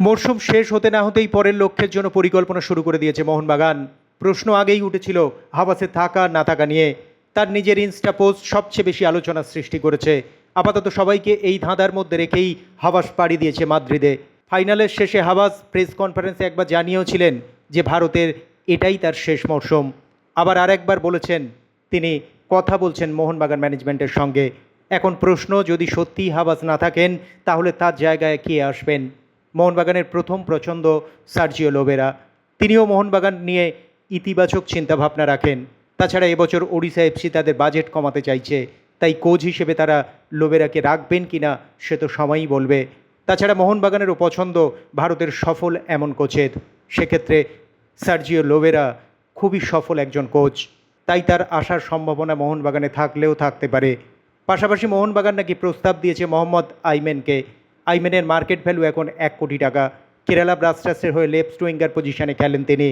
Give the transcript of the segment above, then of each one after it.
মরশুম শেষ হতে না হতেই পরের লক্ষ্যের জন্য পরিকল্পনা শুরু করে দিয়েছে মোহনবাগান। প্রশ্ন আগেই উঠেছিল হাবাসে থাকা, না থাকা নিয়ে। তার নিজের ইনস্টা পোস্ট সবচেয়ে বেশি আলোচনার সৃষ্টি করেছে। আপাতত সবাইকে এই ধাঁধার মধ্যে রেখেই হাবাস পাড়ি দিয়েছে মাদ্রিদে। ফাইনালের শেষে হাবাস প্রেস কনফারেন্সে একবার জানিয়েওছিলেন যে ভারতের এটাই তার শেষ মরশুম। আবার আরেকবার বলেছেন, তিনি কথা বলছেন মোহনবাগান ম্যানেজমেন্টের সঙ্গে। এখন প্রশ্ন, যদি সত্যিই হাবাস না থাকেন, তাহলে তার জায়গায় কে আসবেন? মোহনবাগানের প্রথম প্রচণ্ড সার্জিও লোবেরা। তিনিও মোহনবাগান নিয়ে ইতিবাচক চিন্তাভাবনা রাখেন। তাছাড়া এবছর ওড়িশা এফসি তাদের বাজেট কমাতে চাইছে। তাই কোচ হিসেবে তারা লোবেরাকে রাখবেন কিনা সে তো সময়ই বলবে। তাছাড়া মোহনবাগানেরও পছন্দ ভারতের সফল এমন কোচের। সেক্ষেত্রে সার্জিও লোবেরা খুবই সফল একজন কোচ। তাই তার আসার সম্ভাবনা মোহনবাগানে থাকলেও থাকতে পারে। পাশাপাশি মোহনবাগান নাকি প্রস্তাব দিয়েছে মোহাম্মদ আইমেনকে। আইমেনের মার্কেট ভ্যালু এখন এক কোটি টাকা। কেরালা ব্লাস্টার্সের হয়ে লেফট উইঙ্গার পজিশনে খেলেন তিনি।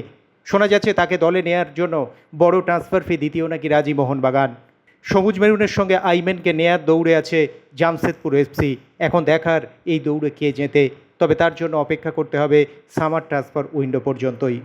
শোনা যাচ্ছে তাকে দলে নেয়ার জন্য বড় ট্রান্সফার ফি দ্বিতীয় নাকি রাজি মোহনবাগান। সবুজ মেরুনের সঙ্গে আইমেনকে নেয়ার দৌড়ে আছে জামশেদপুর এফসি। এখন দেখার এই দৌড়ে কে যেতে তবে তার জন্য অপেক্ষা করতে হবে সামার ট্রান্সফার উইন্ডো পর্যন্তই।